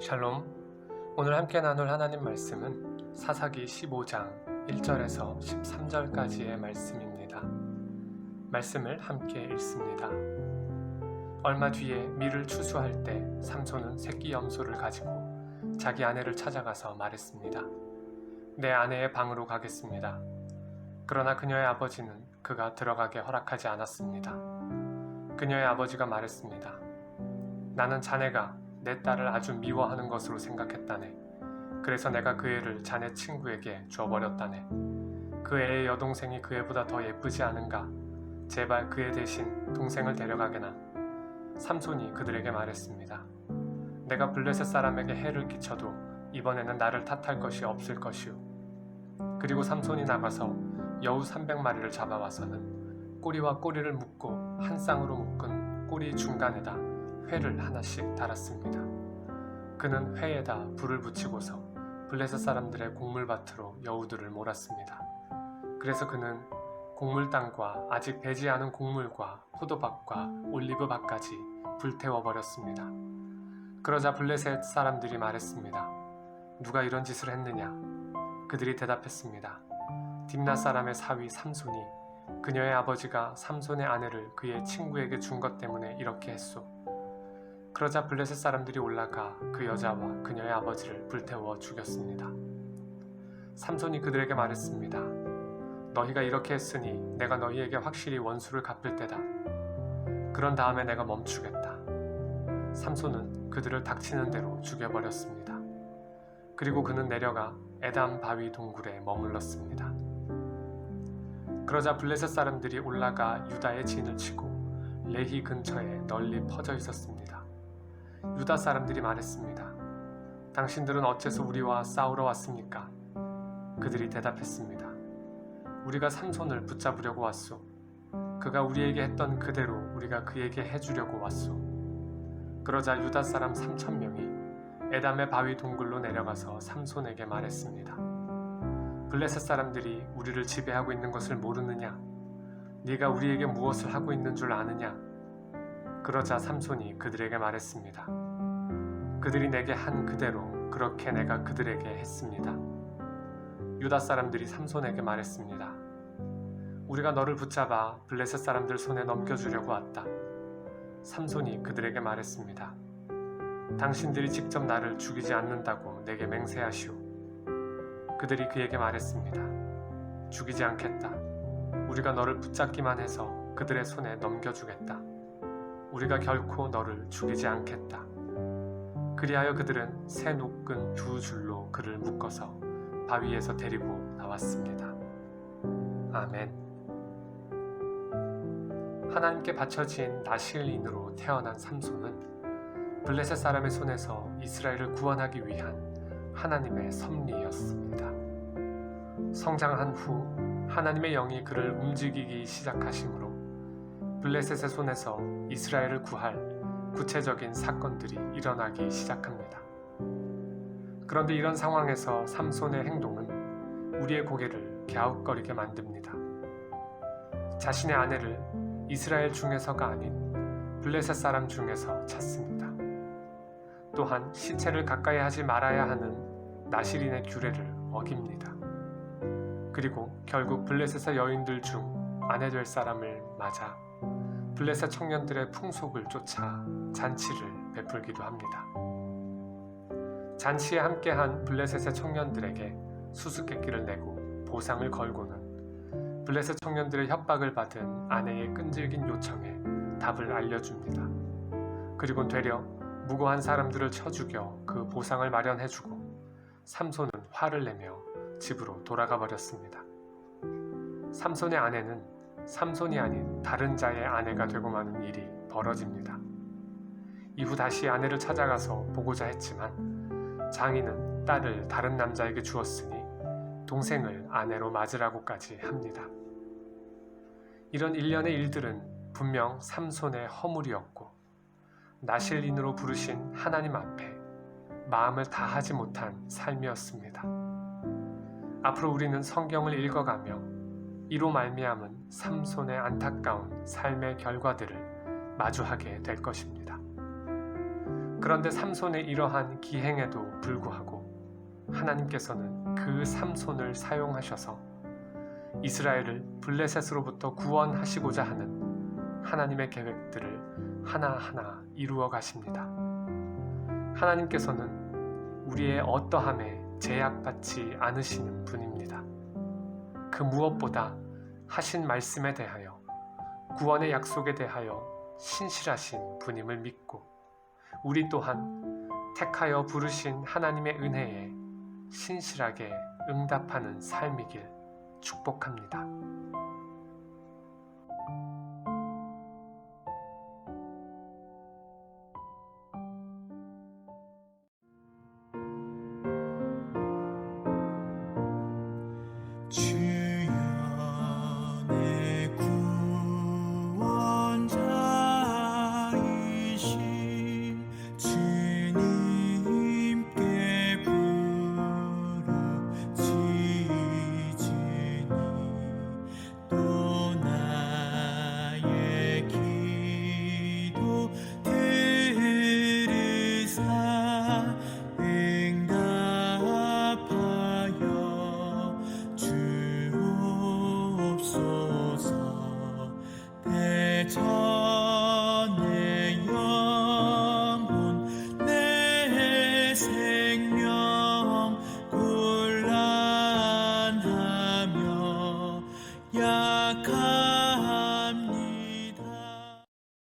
샬롬. 오늘 함께 나눌 하나님 말씀은 사사기 15장 1절에서 13절까지의 말씀입니다. 말씀을 함께 읽습니다. 얼마 뒤에 밀을 추수할 때 삼손은 새끼 염소를 가지고 자기 아내를 찾아가서 말했습니다. 내 아내의 방으로 가겠습니다. 그러나 그녀의 아버지는 그가 들어가게 허락하지 않았습니다. 그녀의 아버지가 말했습니다. 나는 자네가 내 딸을 아주 미워하는 것으로 생각했다네. 그래서 내가 그 애를 자네 친구에게 줘버렸다네. 그 애의 여동생이 그 애보다 더 예쁘지 않은가? 제발 그 애 대신 동생을 데려가게나. 삼손이 그들에게 말했습니다. 내가 블레셋 사람에게 해를 끼쳐도 이번에는 나를 탓할 것이 없을 것이오. 그리고 삼손이 나가서 여우 300마리를 잡아와서는 꼬리와 꼬리를 묶고 한 쌍으로 묶은 꼬리 중간에다 회를 하나씩 달았습니다. 그는 회에다 불을 붙이고서 블레셋 사람들의 곡물밭으로 여우들을 몰았습니다. 그래서 그는 곡물 땅과 아직 배지 않은 곡물과 포도밭과 올리브밭까지 불태워 버렸습니다. 그러자 블레셋 사람들이 말했습니다. 누가 이런 짓을 했느냐? 그들이 대답했습니다. 딥나 사람의 사위 삼손이 그녀의 아버지가 삼손의 아내를 그의 친구에게 준 것 때문에 이렇게 했소. 그러자 블레셋 사람들이 올라가 그 여자와 그녀의 아버지를 불태워 죽였습니다. 삼손이 그들에게 말했습니다. 너희가 이렇게 했으니 내가 너희에게 확실히 원수를 갚을 때다. 그런 다음에 내가 멈추겠다. 삼손은 그들을 닥치는 대로 죽여버렸습니다. 그리고 그는 내려가 에담 바위 동굴에 머물렀습니다. 그러자 블레셋 사람들이 올라가 유다의 진을 치고 레히 근처에 널리 퍼져 있었습니다. 유다 사람들이 말했습니다. 당신들은 어째서 우리와 싸우러 왔습니까? 그들이 대답했습니다. 우리가 삼손을 붙잡으려고 왔소. 그가 우리에게 했던 그대로 우리가 그에게 해주려고 왔소. 그러자 유다 사람 3천 명이 에담의 바위 동굴로 내려가서 삼손에게 말했습니다. 블레셋 사람들이 우리를 지배하고 있는 것을 모르느냐? 네가 우리에게 무엇을 하고 있는 줄 아느냐? 그러자 삼손이 그들에게 말했습니다. 그들이 내게 한 그대로 그렇게 내가 그들에게 했습니다. 유다 사람들이 삼손에게 말했습니다. 우리가 너를 붙잡아 블레셋 사람들 손에 넘겨주려고 왔다. 삼손이 그들에게 말했습니다. 당신들이 직접 나를 죽이지 않는다고 내게 맹세하시오. 그들이 그에게 말했습니다. 죽이지 않겠다. 우리가 너를 붙잡기만 해서 그들의 손에 넘겨주겠다. 우리가 결코 너를 죽이지 않겠다. 그리하여 그들은 새 녹근 두 줄로 그를 묶어서 바위에서 데리고 나왔습니다. 아멘. 하나님께 바쳐진 나실인으로 태어난 삼손은 블레셋 사람의 손에서 이스라엘을 구원하기 위한 하나님의 섭리였습니다. 성장한 후 하나님의 영이 그를 움직이기 시작하시므로 블레셋의 손에서 이스라엘을 구할 구체적인 사건들이 일어나기 시작합니다. 그런데 이런 상황에서 삼손의 행동은 우리의 고개를 갸웃거리게 만듭니다. 자신의 아내를 이스라엘 중에서가 아닌 블레셋 사람 중에서 찾습니다. 또한 시체를 가까이 하지 말아야 하는 나시린의 규례를 어깁니다. 그리고 결국 블레셋의 여인들 중 아내 될 사람을 맞아 블레셋 청년들의 풍속을 쫓아 잔치를 베풀기도 합니다. 잔치에 함께한 블레셋의 청년들에게 수수께끼를 내고 보상을 걸고는 블레셋 청년들의 협박을 받은 아내의 끈질긴 요청에 답을 알려줍니다. 그리고 되려 무고한 사람들을 쳐 죽여 그 보상을 마련해주고 삼손은 화를 내며 집으로 돌아가 버렸습니다. 삼손의 아내는 삼손이 아닌 다른 자의 아내가 되고 마는 일이 벌어집니다. 이후 다시 아내를 찾아가서 보고자 했지만 장인은 딸을 다른 남자에게 주었으니 동생을 아내로 맞으라고까지 합니다. 이런 일련의 일들은 분명 삼손의 허물이었고 나실린으로 부르신 하나님 앞에 마음을 다하지 못한 삶이었습니다. 앞으로 우리는 성경을 읽어가며 이로 말미암은 삼손의 안타까운 삶의 결과들을 마주하게 될 것입니다. 그런데 삼손의 이러한 기행에도 불구하고 하나님께서는 그 삼손을 사용하셔서 이스라엘을 블레셋으로부터 구원하시고자 하는 하나님의 계획들을 하나하나 이루어 가십니다. 하나님께서는 우리의 어떠함에 제약받지 않으시는 분입니다. 그 무엇보다 하신 말씀에 대하여 구원의 약속에 대하여 신실하신 분임을 믿고 우리 또한 택하여 부르신 하나님의 은혜에 신실하게 응답하는 삶이길 축복합니다. 주